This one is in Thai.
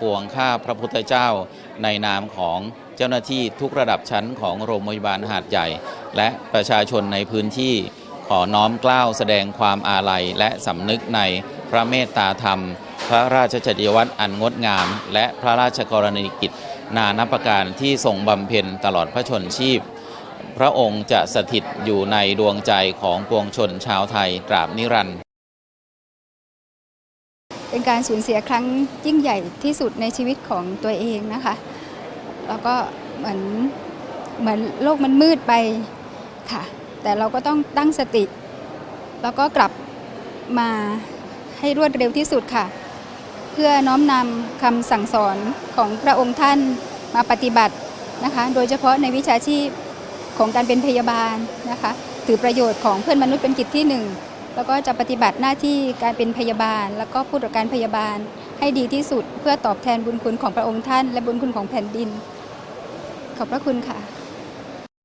ปวงข้าพระพุทธเจ้า ในนามของเจ้าหน้าที่ทุกระดับชั้นของโรงพยาบาลหาดใหญ่ และประชาชนในพื้นที่ขอน้อมเกล้าวแสดงความอาลัยและสำนึกในพระเมตตาธรรม พระราชจริยวัตรอันงดงาม และพระราชกรณียกิจ นานับประการที่ทรงบำเพ็ญตลอดพระชนชีพ พระองค์จะสถิตอยู่ในดวงใจของปวงชนชาวไทยตราบนิรันดร์ เป็นการสูญเสียครั้งยิ่งใหญ่ที่สุดในชีวิตของตัวเองนะคะ แล้วก็เหมือนเหมือนโลกมันมืดไปค่ะ แต่เราก็ต้องตั้งสติ แล้วก็กลับมาให้รวดเร็วที่สุดค่ะ เพื่อน้อมนำคำสั่งสอนของพระองค์ท่านมาปฏิบัตินะคะ โดยเฉพาะในวิชาชีพของการเป็นพยาบาลนะคะ ถือประโยชน์ของเพื่อนมนุษย์เป็นกิจที่หนึ่ง แล้วก็จะปฏิบัติหน้าที่การเป็นพยาบาล แล้วก็ผู้ตรวจการพยาบาลให้ดีที่สุด เพื่อตอบแทนบุญคุณของพระองค์ท่าน และบุญคุณของแผ่นดิน ขอบพระคุณค่ะ